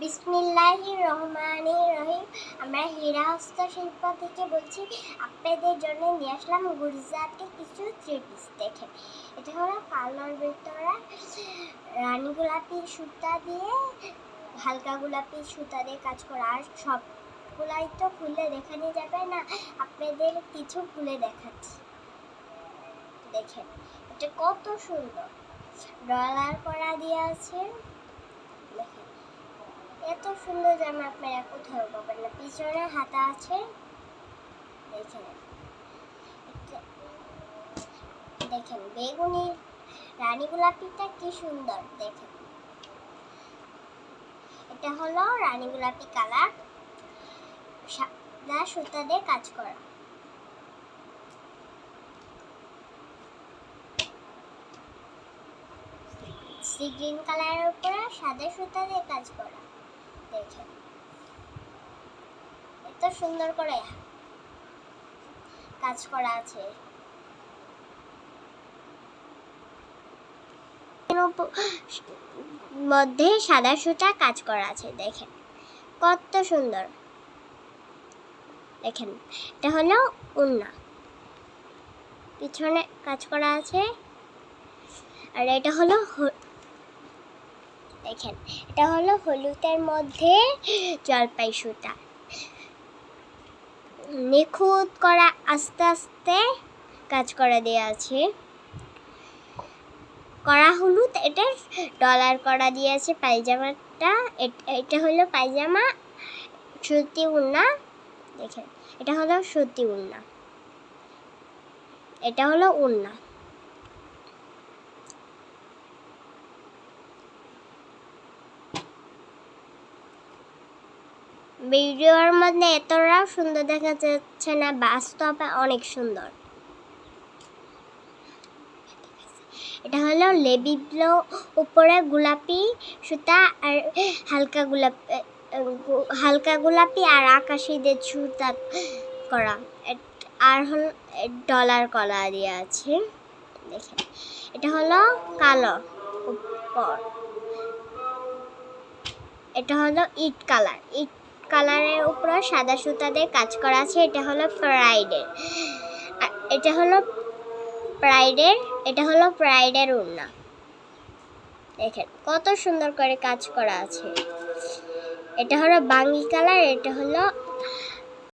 বিসমিল্লাহির রহমানির রহিম। আমরা হীরা হস্তশিল্প থেকে বলছি, আপনাদের জন্য নিয়ে আসলাম গুজরাটে কিছু থ্রি পিস দেখেন এটা হলো কালোর ভিতরে রানী গোলাপি সুতা দিয়ে, হালকা গোলাপি সুতা দিয়ে কাজ করা। আর সবগুলাই তো খুলে দেখানো যাবে না, আপনাদের কিছু খুলে দেখাচ্ছি। দেখেন, এটা কত সুন্দর। ডলার করা দিয়ে আছে। এত সুন্দর জামা আপনারা কোথাও পাবেন না। পিছনে হাতা আছে। দেখেন দেখেন, বেগুনি, রানী গোলাপিটা কি সুন্দর, দেখেন। এটা হলো রানী গোলাপি কালার। সাদা সুতা দিয়ে কাজ করা। সি গ্রিন কালারের উপরে সাদা সুতা দিয়ে কাজ করা। দেখেন এত সুন্দর করে কাজ করা আছে। মধ্যে সাদা সুতা কাজ করা আছে, দেখেন। কত সুন্দর। দেখেন, এটা হলো উন্না। পিছনে কাজ করা আছে। আর এটা হলো দেখেন। এটা হলো হলুদের মধ্যে জলপাই সুতা নিখুঁত করা আস্তে আস্তে কাজ করা দেওয়া আছে। করা হলুদ, এটা ডলার করা দিয়েছে পায়জামাটা। এট- হলো পায়জামা, সুতি উন্না, দেখেন। এটা হলো সুতি উন্না। এটা হলো উন্না। ভিডিওর মধ্যে এতটাও সুন্দর দেখা যাচ্ছে না, বাস্তবে অনেক সুন্দর। এটা হলো লেবি ব্লো, উপরে গোলাপি সুতা আর হালকা গোলাপি হালকা গোলাপি আর আকাশি দিয়ে সুতা করা। আর হল ডলার কলা দিয়ে আছে। দেখেন, এটা হলো কালো উপর এটা হলো ইট কালার, ইট কালারের উপর সাদা সুতা দিয়ে কাজ করা আছে, এটা হলো প্রাইডের এটা হলো প্রাইডের এটা হলো প্রাইডের উন্না দেখেন, কত সুন্দর করে কাজ করা আছে। এটা হলো বাঙ্গি কালার, এটা হলো